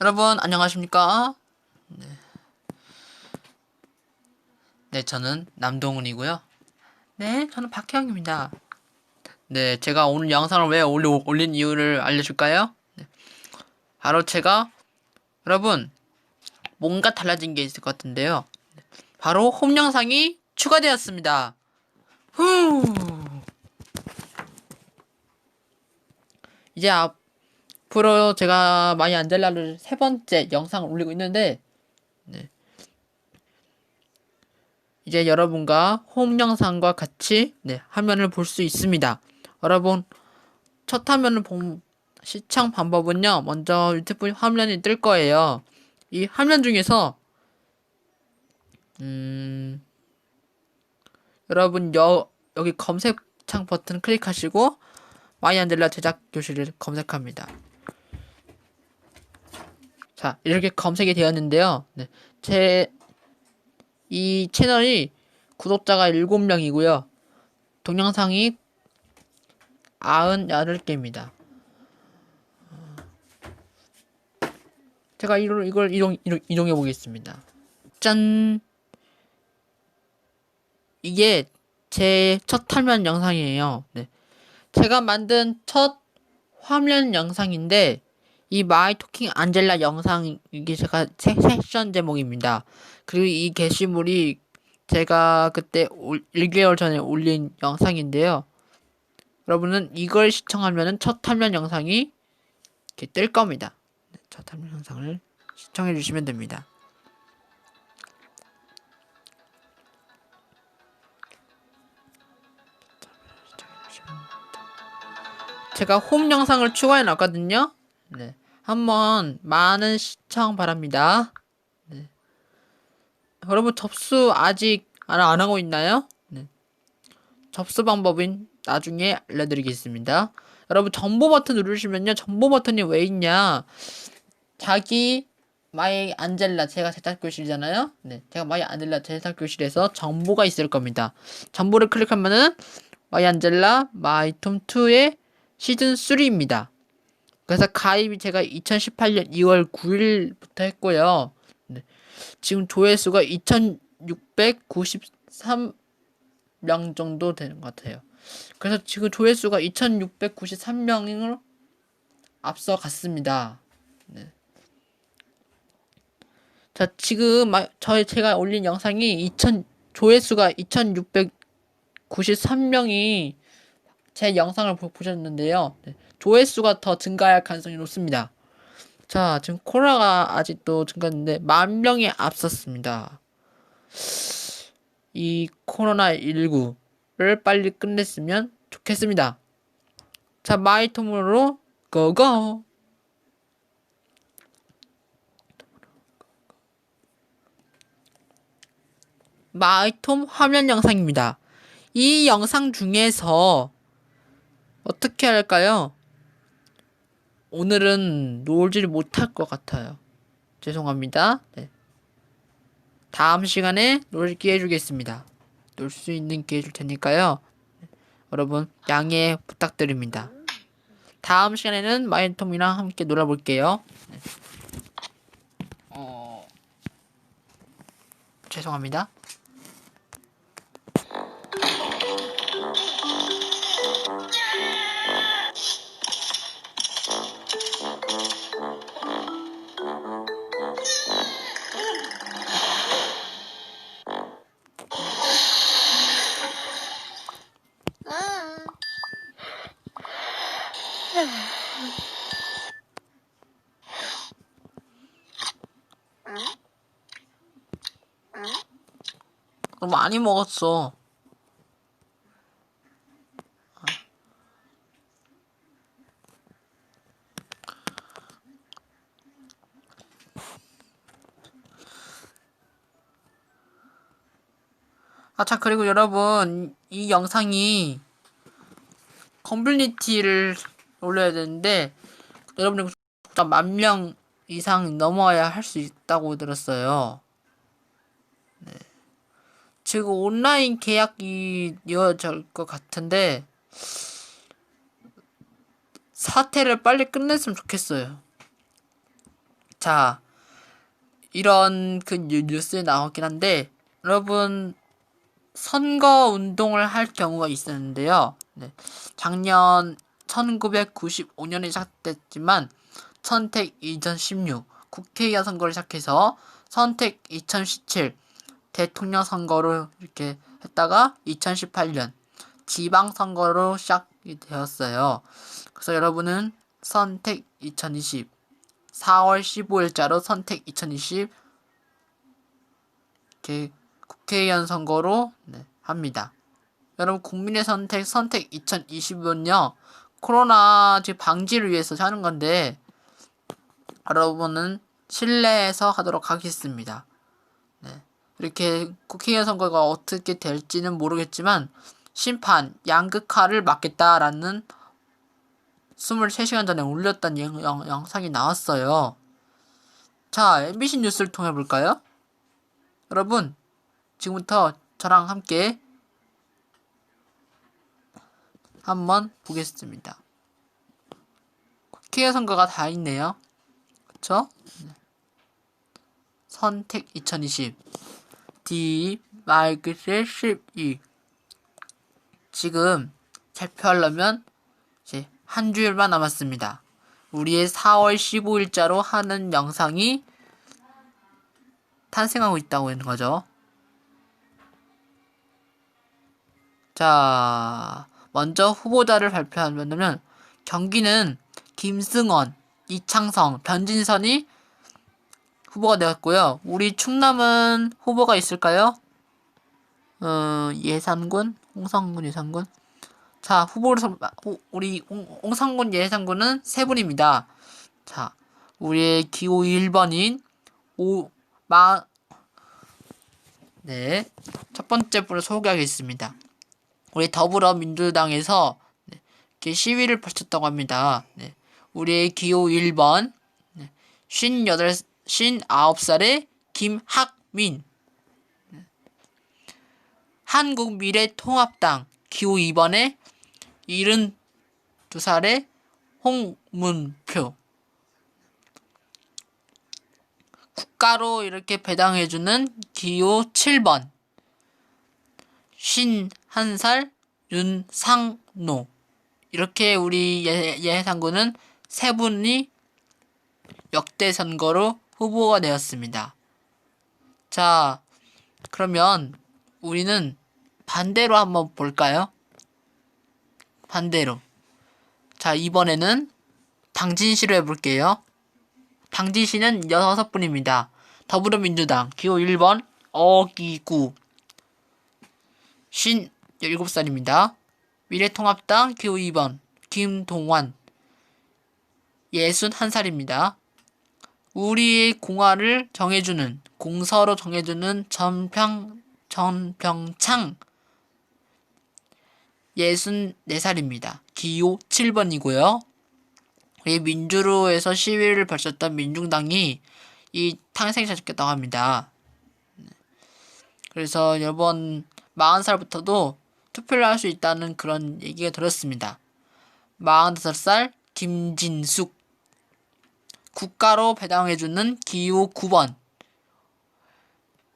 여러분 안녕하십니까? 네. 네, 저는 남동훈이고요. 네, 저는 박혜영입니다. 네, 제가 오늘 영상을 왜 올리, 올린 이유를 알려줄까요? 네. 바로 제가 여러분 뭔가 달라진 게 있을 것 같은데요. 바로 홈 영상이 추가되었습니다. 후. 이제 앞 으로 제가 마이 안젤라를 세 번째 영상을 올리고 있는데 네. 이제 여러분과 홈 영상과 같이 네, 화면을 볼 수 있습니다. 여러분 첫 화면을 본 시청 방법은요. 먼저 유튜브 화면이 뜰 거예요. 이 화면 중에서 음 여러분 여 여기 검색창 버튼 클릭하시고 마이 안젤라 제작 교실을 검색합니다. 자, 이렇게 검색이 되었는데요. 네, 제, 이 채널이 구독자가 7명이고요. 동영상이 98개입니다. 제가 이걸, 이걸 이동, 이동, 이동해 보겠습니다. 짠! 이게 제 첫 화면 영상이에요. 네. 제가 만든 첫 화면 영상인데 이 마이 토킹 안젤라 영상 이게 제가 세, 세션 제목입니다. 그리고 이 게시물이 제가 그때 올, 1개월 전에 올린 영상인데요. 여러분은 이걸 시청하면은 첫 화면 영상이 이렇게 뜰 겁니다. 네, 첫 화면 영상을 시청해 주시면 됩니다. 제가 홈 영상을 추가해 놨거든요. 네. 한번 많은 시청 바랍니다. 네. 여러분 접수 아직 안, 안 하고 있나요? 네. 접수 방법은 나중에 알려드리겠습니다. 여러분 정보 버튼 누르시면요. 정보 버튼이 왜 있냐? 자기 마이 안젤라 제가 제작 교실이잖아요. 네. 제가 마이 안젤라 제작 교실에서 정보가 있을 겁니다. 정보를 클릭하면은 마이 안젤라 마이 톰 2의 시즌 3입니다. 그래서 가입이 제가 2018년 2월 9일부터 했고요. 네. 지금 조회수가 2693명 정도 되는 것 같아요. 그래서 지금 조회수가 2693명으로 앞서갔습니다. 네. 자, 지금 저희 제가 올린 영상이 2000 조회수가 2693명이 제 영상을 보 셨는데요. 네. 조회수가 더 증가할 가능성이 높습니다. 자, 지금 코로나가 아직도 증가했는데 만 명이 앞섰습니다. 이 코로나19를 빨리 끝냈으면 좋겠습니다. 자, 마이톰으로 고고! 마이톰 화면 영상입니다. 이 영상 중에서 어떻게 할까요? 오늘은 놀지를 못할 것 같아요. 죄송합니다. 네. 다음 시간에 놀 기회 주겠습니다. 놀 수 있는 기회 줄 테니까요. 여러분 양해 부탁드립니다. 다음 시간에는 마이톰이랑 함께 놀아볼게요. 네. 어... 죄송합니다. 많이 먹었어. 아, 자, 그리고 여러분, 이 영상이 커뮤니티를 올려야 되는데, 여러분의 구독자 만명 이상 넘어야 할 수 있다고 들었어요. 네. 지금 온라인 계약이 이어질 것 같은데, 사태를 빨리 끝냈으면 좋겠어요. 자, 이런 그 뉴- 뉴스에 나왔긴 한데, 여러분, 선거 운동을 할 경우가 있었는데요. 네. 작년 1995년에 시작됐지만, 선택 2016 국회의원 선거를 시작해서 선택 2017 대통령 선거로 이렇게 했다가 2018년 지방 선거로 시작이 되었어요. 그래서 여러분은 선택 2020 4월 15일자로 선택 2020 이렇게 국회의원 선거로 네, 합니다. 여러분 국민의 선택 선택 2025는요 코로나 지금 방지를 위해서 하는 건데 여러분은 실내에서 하도록 하겠습니다. 네. 이렇게 국회의원 선거가 어떻게 될지는 모르겠지만 심판 양극화를 막겠다라는 23시간 전에 올렸던 영, 영, 영상이 나왔어요. 자, MBC 뉴스를 통해 볼까요? 여러분, 지금부터 저랑 함께 한번 보겠습니다. 국회의원 선거가 다 있네요. 그쵸? 네. 선택 2020 D 말그레 12 지금 발표하려면 이제 한 주일만 남았습니다. 우리의 4월 15일자로 하는 영상이 탄생하고 있다고 하는 거죠. 자, 먼저 후보자를 발표하려면 경기는 김승원, 이창성, 변진선이 후보가 되었고요. 우리 충남은 후보가 있을까요? 어, 예산군, 홍성군 예산군. 자, 후보를 선, 후- 우리 홍, 홍성군 예산군은 세 분입니다. 자, 우리의 기호 1번인 오, 마, 네. 첫 번째 분을 소개하겠습니다. 우리 더불어민주당에서 네, 이렇게 시위를 펼쳤다고 합니다. 네. 우리의 기호 1번, 네. 58, 59살의 김학민. 네. 한국미래통합당 기호 2번에 72살의 홍문표. 국가로 이렇게 배당해주는 기호 7번. 51살 윤상노. 이렇게 우리 예, 예상구는 세 분이 역대 선거로 후보가 되었습니다. 자, 그러면 우리는 반대로 한번 볼까요? 반대로. 자, 이번에는 당진시로 해볼게요. 당진시는 여섯 분입니다. 더불어민주당 기호 1번 어기구 57살입니다. 미래통합당 기호 2번 김동환 61살입니다. 우리의 공화를 정해주는 공서로 정해주는 전평 전평창 64살입니다. 기호 7번이고요. 우리 민주로에서 시위를 벌였던 민중당이 이 탄생시켰다고 합니다. 그래서 이번 40살부터도 투표를 할 수 있다는 그런 얘기가 들었습니다. 45살 김진숙 국가로 배당해주는 기호 9번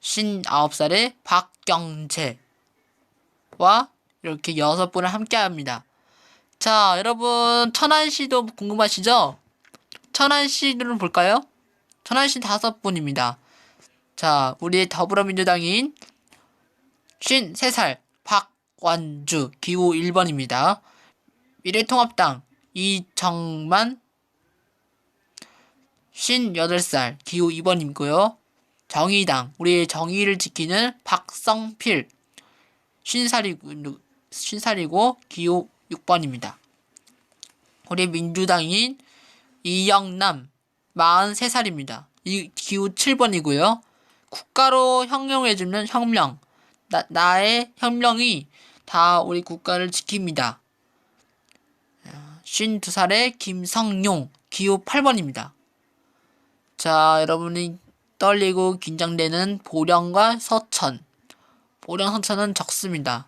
59살의 박경재와 이렇게 여섯 분을 함께 합니다. 자, 여러분 천안시도 궁금하시죠? 천안시를 볼까요? 천안시 다섯 분입니다. 자, 우리의 더불어민주당인 53살 박완주 기호 1번입니다. 미래통합당 이정만 58살 기호 2번이고요. 정의당 우리의 정의를 지키는 박성필 50살이고, 50살이고 기호 6번입니다. 우리 민주당인 이영남 43살입니다. 이 기호 7번이고요. 국가로 혁명해주는 혁명 나, 나의 혁명이 다 우리 국가를 지킵니다. 52살의 김성용 기호 8번입니다. 자, 여러분이 떨리고 긴장되는 보령과 서천. 보령 서천은 적습니다.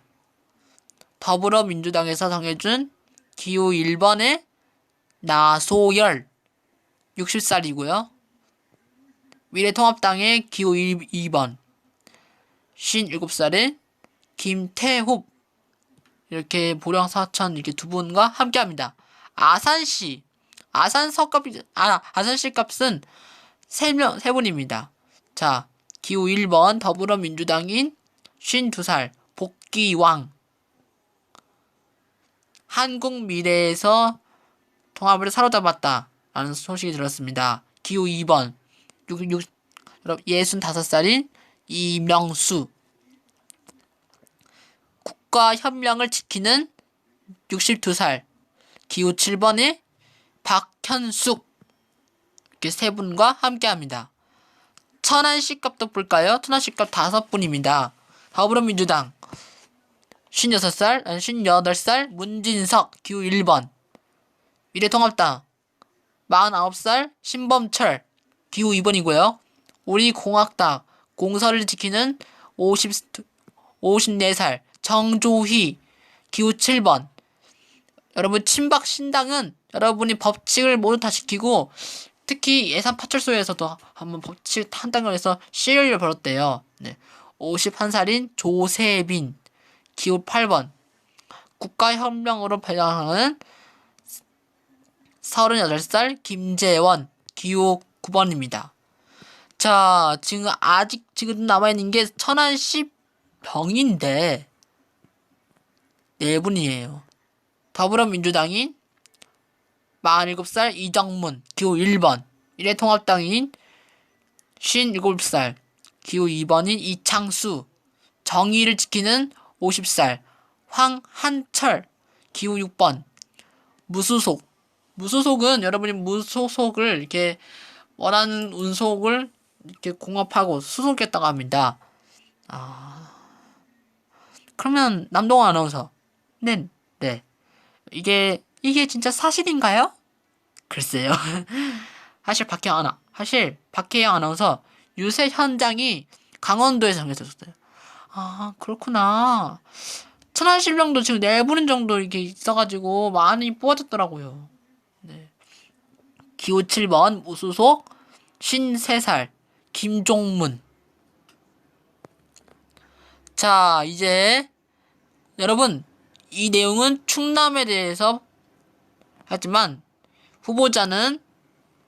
더불어민주당에서 정해준 기호 1번의 나소열 60살이고요. 미래통합당의 기호 2번 57살의 김태홉 이렇게 보령 사천 이렇게 두 분과 함께합니다. 아산시 아산 석값 아 아산시 값은 세명세 분입니다. 자 기호 1번 더불어민주당인 52살 복귀왕. 한국 미래에서 통합을 사로잡았다 라는 소식이 들었습니다. 기호 2번. 66, 65살인 이명수. 국가현명을 지키는 62살. 기호 7번의 박현숙 이렇게 세 분과 함께합니다. 천안 시값도 볼까요? 천안 시값 다섯 분입니다. 더불어민주당 56살, 아니 58살 문진석 기호 1번 미래통합당 49살 신범철 기호 2번이고요. 우리 공학당 공서를 지키는 50, 54살 정조희 기호 7번 여러분 친박 신당은 여러분이 법칙을 모두 다 지키고 특히 예산 파출소에서도 한번 법칙 한당을 해서 시위를 벌였대요. 네. 51살인 조세빈 기호 8번 국가혁명으로 배당하는 38살 김재원 기호 9번입니다. 자, 지금 아직 지금 남아있는 게 천안 시 병인데 네 분이에요. 더불어민주당인 47살 이정문 기호 1번. 미래통합당인 57살 기호 2번인 이창수. 정의를 지키는 50살 황한철 기호 6번. 무수속. 무소속은 여러분이 무소속을 이렇게 원하는 운속을 이렇게 공업하고 수속했다고 합니다. 아. 그러면 남동아 아나운서. 네, 네. 이게 이게 진짜 사실인가요? 글쎄요. 사실 박혜영 아나 사실 박혜영 아나운서 유세 현장이 강원도에 정해졌어요. 아 그렇구나. 천안신명도 지금 네분 정도 이렇게 있어가지고 많이 뽑아졌더라고요. 네. 기호 7번 무소속 53살 김종문 자 이제 여러분 이 내용은 충남에 대해서 하지만 후보자는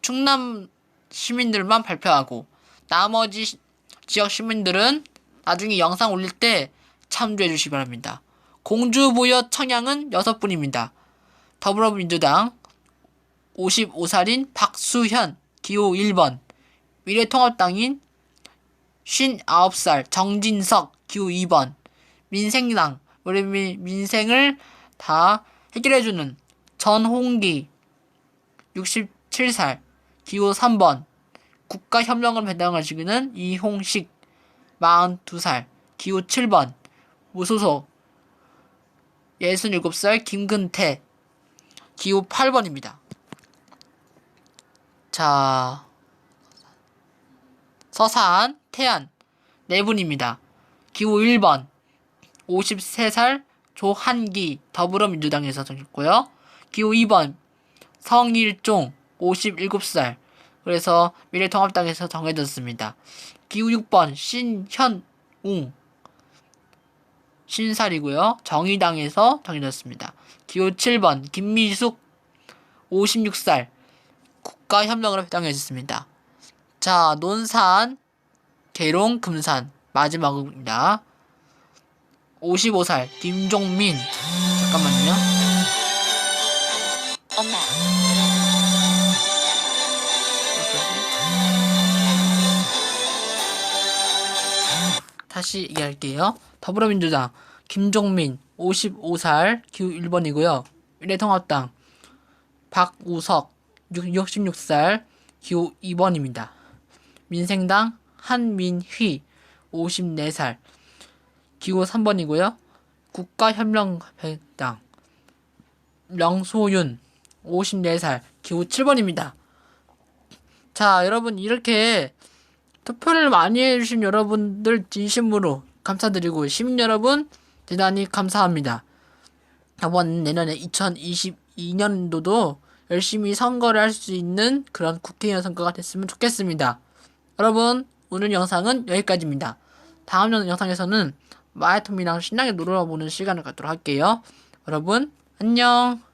충남 시민들만 발표하고 나머지 시, 지역 시민들은 나중에 영상 올릴 때 참조해 주시기 바랍니다. 공주부여 청양은 6분입니다. 더불어민주당 55살인 박수현 기호 1번 미래통합당인 59살 정진석 기호 2번 민생당 우리 민생을 다 해결해주는 전홍기 67살 기호 3번 국가협력을 배당하시기는 이홍식 42살 기호 7번 무소속 67살 김근태 기호 8번입니다. 자, 서산, 태안 네 분입니다. 기호 1번 53살 조한기 더불어민주당에서 정했고요. 기호 2번 성일종 57살 그래서 미래통합당에서 정해졌습니다. 기호 6번 신현웅 신살이고요. 정의당에서 정해졌습니다. 기호 7번 김미숙 56살 국가협력으로 해당해졌습니다. 자, 논산, 계룡, 금산 마지막입니다. 55살 김종민 잠깐만요. 엄마, 다시 얘기할게요. 더불어민주당 김종민 55살 기후 1번이고요. 미래통합당 박우석 66살 기호 2번입니다. 민생당 한민휘 54살 기호 3번이고요. 국가현명당 명소윤 54살 기호 7번입니다. 자, 여러분 이렇게 투표를 많이 해주신 여러분들 진심으로 감사드리고 시민 여러분 대단히 감사합니다. 이번 내년에 2022년도도 열심히 선거를 할 수 있는 그런 국회의원 선거가 됐으면 좋겠습니다. 여러분, 오늘 영상은 여기까지입니다. 다음 영상에서는 마이톰이랑 신나게 놀아보는 시간을 갖도록 할게요. 여러분, 안녕!